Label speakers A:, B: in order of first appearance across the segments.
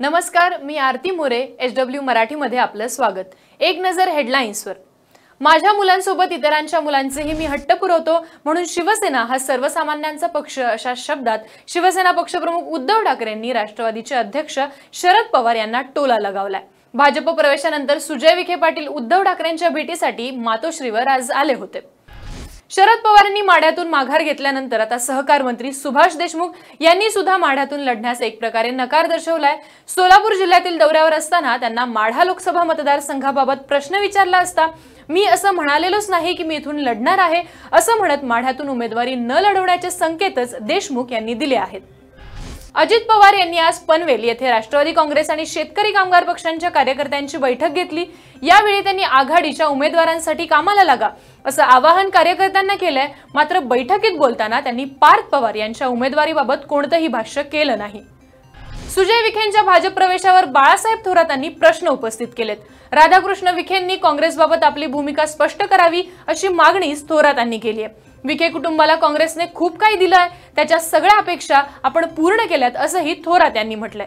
A: नमस्कार मी Aarti More H W मराठीमध्ये आपलं स्वागत. एक नजर हेडलाईन्सवर. माझ्या मुलांसोबत इतरांच्या मुलांचेही मी हट्ट पुरवतो म्हणून शिवसेना हा सर्वसामान्यांचा पक्ष अशा शब्दात शिवसेना पक्षप्रमुख उद्धव ठाकरेंनी राष्ट्रवादीचे अध्यक्ष शरद पवार यांना टोला लगावलाय. भाजप प्रवेशानंतर सुजय विखे पाटील उद्धव ठाकरेंच्या भेटीसाठी मातोश्रीवर आज आले होते. शरद पवारांनी माढ्यातून माघार घेतल्यानंतर आता सहकार मंत्री सुभाष देशमुख यांनी सुद्धा माढ्यातून लढण्यास एक प्रकारे नकार दर्शवलाय. सोलापूर जिल्ह्यातील दौऱ्यावर असताना त्यांना माढा लोकसभा मतदारसंघाबाबत प्रश्न विचारला असता मी असं म्हणालेलोच नाही की मी इथून लढणार आहे असं म्हणत माढ्यातून उमेदवारी न लढवण्याचे संकेतच देशमुख यांनी दिले आहेत. अजित पवार यांनी आज पनवेल येथे राष्ट्रवादी काँग्रेस आणि शेतकरी कामगार पक्षांच्या कार्यकर्त्यांची बैठक घेतली. यावेळी त्यांनी आघाडीच्या उमेदवारांसाठी कामाला लागा असं आवाहन कार्यकर्त्यांना केलंय. मात्र बैठकीत बोलताना त्यांनी पार्थ पवार यांच्या उमेदवारीबाबत कोणतंही भाष्य केलं नाही. सुजय विखेंच्या भाजप प्रवेशावर बाळासाहेब थोरातांनी प्रश्न उपस्थित केलेत. राधाकृष्ण विखेंनी काँग्रेसबाबत आपली भूमिका स्पष्ट करावी अशी मागणी थोरातांनी केली आहे. विखे कुटुंबाला काँग्रेसने खूप काही दिलंय. त्याच्या सगळ्या अपेक्षा आपण पूर्ण केल्यात असंही थोरात यांनी म्हटलंय.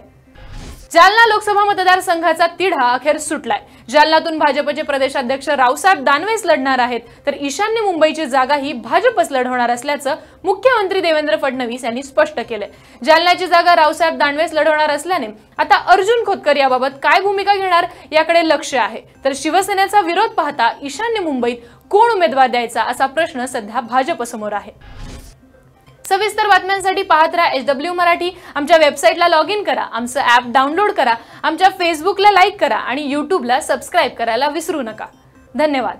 A: जालना लोकसभा मतदारसंघाचा तिढा अखेर सुटलाय. जालनातून भाजपचे प्रदेशाध्यक्ष रावसाहेब दानवेच लढणार आहेत. तर ईशान्य मुंबईची जागा ही भाजपच लढवणार असल्याचं मुख्यमंत्री देवेंद्र फडणवीस यांनी स्पष्ट केलंय. जालन्याची जागा रावसाहेब दानवेच लढवणार असल्याने आता अर्जुन खोतकर याबाबत काय भूमिका घेणार याकडे लक्ष आहे. तर शिवसेनेचा विरोध पाहता ईशान्य मुंबईत कोण उमेदवार द्यायचा असा प्रश्न सध्या भाजपसमोर आहे. सविस्तर बातम्यांसाठी पाहत राहा एच डब्ल्यू मराठी. आमच्या वेबसाईटला लॉग इन करा आमचं ॲप डाउनलोड करा आमच्या फेसबुकला लाईक करा आणि यूट्यूबला सबस्क्राईब करायला विसरू नका. धन्यवाद.